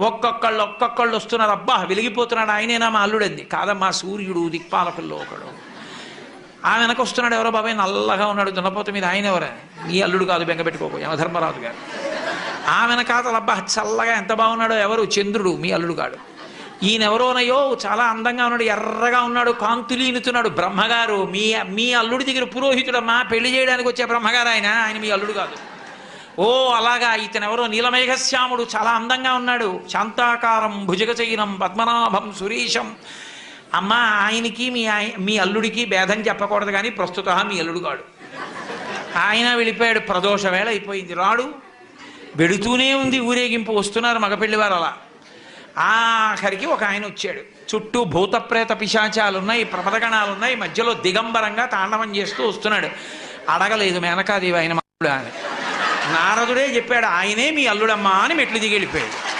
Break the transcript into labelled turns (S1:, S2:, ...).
S1: ఒక్కొక్కళ్ళు ఒక్కొక్కళ్ళు వస్తున్నారు. అబ్బా వెలిగిపోతున్నాడు. ఆయనేనా మా అల్లుడంది? కాదమ్మా సూర్యుడు దిక్పాలకుల్లో ఒకడు. ఆ వెనక వస్తున్నాడు ఎవరో బాబాయ్ నల్లగా ఉన్నాడు. దున్నపోత మీద ఆయన ఎవరా? నీ అల్లుడు కాదు బెంగపెట్టుకోకు యమధర్మరాజు గారు. ఆ వెనకాతల అబ్బా చల్లగా ఎంత బాగున్నాడో ఎవరు? చంద్రుడు మీ అల్లుడు కాడు. ఈయన చాలా అందంగా ఉన్నాడు ఎర్రగా ఉన్నాడు కాంతులీనుతున్నాడు. బ్రహ్మగారు మీ మీ అల్లుడి దగ్గర పురోహితుడమ్మా పెళ్ళి చేయడానికి వచ్చే బ్రహ్మగారు ఆయన. ఆయన మీ అల్లుడు కాదు. ఓ అలాగా. ఇతనెవరో? నీలమేఘశ్యాముడు చాలా అందంగా ఉన్నాడు. శాంతాకారం భుజగచైనం పద్మనాభం సురీషం అమ్మ ఆయనకి మీ మీ అల్లుడికి భేదం చెప్పకూడదు కానీ ప్రస్తుత మీ అల్లుడు కాడు. ఆయన వెళ్ళిపోయాడు. ప్రదోష వేళ అయిపోయింది. రాడు. వెడుతూనే ఉంది ఊరేగింపు. వస్తున్నారు మగపెళ్ళివారు అలా. ఆఖరికి ఒక ఆయన వచ్చాడు. చుట్టూ భూతప్రేత పిశాచాలు ఉన్నాయి ప్రమదగణాలు ఉన్నాయి మధ్యలో దిగంబరంగా తాండవం చేస్తూ వస్తున్నాడు. అడగలేదు మేనకాదేవి ఆయన మాట్లాడు నారదుడే చెప్పాడు ఆయనే మీ అల్లుడమ్మా అని మెట్లు దిగి వెళ్ళిపోయాడు.